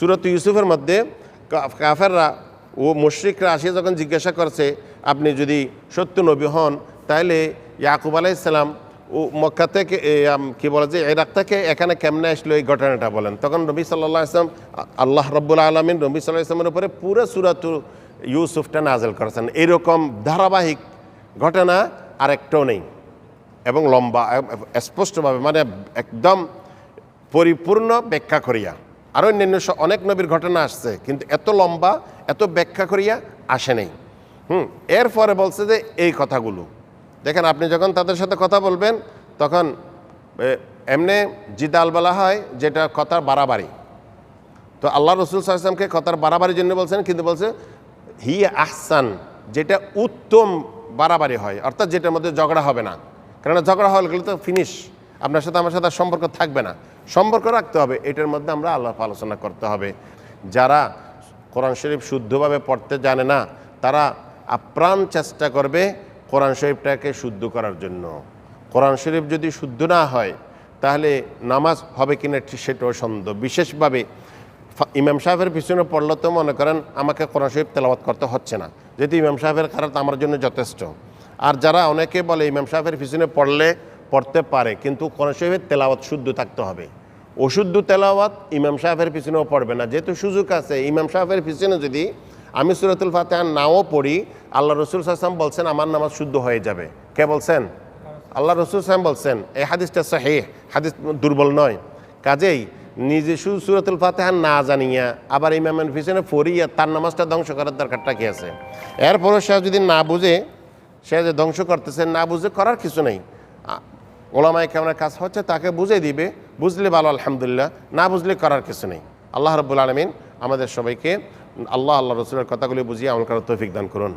সুরত ইউসুফের মধ্যে কাফেররা ও মুশ্রিকরা আসে যখন জিজ্ঞাসা করছে, আপনি যদি সত্য নবী হন তাহলে ইয়াকুব আলাইসাল্লাম ও মক্কা থেকে কি বলে যে, ইরাক থেকে এখানে কেমনে আসলো এই ঘটনাটা বলেন? তখন নবী সাল্লাহ আসলাম আল্লাহ রব্বুল আলমিন নবী সাল্লাহ ইসলামের উপরে পুরো সুরাত ইউসুফটা নাজেল করেছেন। এরকম ধারাবাহিক ঘটনা আরেকটাও নেই এবং লম্বা স্পষ্টভাবে মানে একদম পরিপূর্ণ ব্যাখ্যা করিয়া। আরও অন্যান্য অনেক নবীর ঘটনা আসছে, কিন্তু এত লম্বা, এত ব্যাখ্যা করিয়া আসে নেই। হুম, এরপরে বলছে যে এই কথাগুলো। দেখেন, আপনি যখন তাদের সাথে কথা বলবেন, তখন এমনি জিদাল বলা হয় যেটা কথার বাড়াবাড়ি। তো আল্লাহ রসুল সাল্লামকে কথার বাড়াবাড়ির জন্য বলছেন, কিন্তু বলছে হি আহসান যেটা উত্তম বাড়াবাড়ি হয়, অর্থাৎ যেটার মধ্যে ঝগড়া হবে না। কেননা ঝগড়া গেলে তো ফিনিশ আপনার সাথে আমার সাথে সম্পর্ক থাকবে না। সম্পর্ক রাখতে হবে, এটার মধ্যে আমরা আল্লাহ আলোচনা করতে হবে। যারা কোরআন শরীফ শুদ্ধভাবে পড়তে জানে না, তারা আপ্রাণ চেষ্টা করবে কোরআন শরীফটাকে শুদ্ধ করার জন্য। কোরআন শরীফ যদি শুদ্ধ না হয়, তাহলে নামাজ হবে কিনা সেটাও সন্দেহ। বিশেষভাবে ইমাম সাহেবের পিছনে পড়লে তো মনে করেন আমাকে কোরআন শরীফ তেলাওয়াত করতে হচ্ছে না। যেহেতু ইমাম সাহেবের খারাপ, আমার জন্য যথেষ্ট। আর যারা অনেকে বলে ইমাম সাহেবের পিছনে পড়লে পড়তে পারে, কিন্তু কোরআন শরীফের তেলাওয়াত শুদ্ধ থাকতে হবে। অশুদ্ধ তেলাওয়াত ইমাম সাহেবের পিছনেও পড়বে না। যেহেতু সুযোগ আছে, ইমাম সাহেবের পিছনে যদি আমি সুরাতুল ফাতেহা নাও পড়ি, আল্লাহ রসুল সাল্লাম বলছেন, আমার নামাজ শুদ্ধ হয়ে যাবে। কে বলছেন? আল্লাহ রসুল সাহেব বলছেন, এই হাদিসটা সহি হাদিস দুর্বল নয়। কাজেই নিজে সুরাতুল ফাতেহা না জানিয়া, আবার ইমামের পিছনে ফরিয়া তার নামাজটা ধ্বংস করার দরকারটা কি আছে? এরপরও সে যদি না বুঝে, সে যে ধ্বংস করতেছে, না বুঝে করার কিছু নেই। ওলামাই কেমন কাজ হচ্ছে তাকে বুঝে দিবে, বুঝলে ভালো, আলহামদুলিল্লাহ, না বুঝলে করার কিছু নেই। আল্লাহ রবুল আলমিন আমাদের সবাইকে আল্লাহ আল্লাহ রসুলের কথাগুলি বুঝিয়ে আমল করার তৌফিক দান করুন।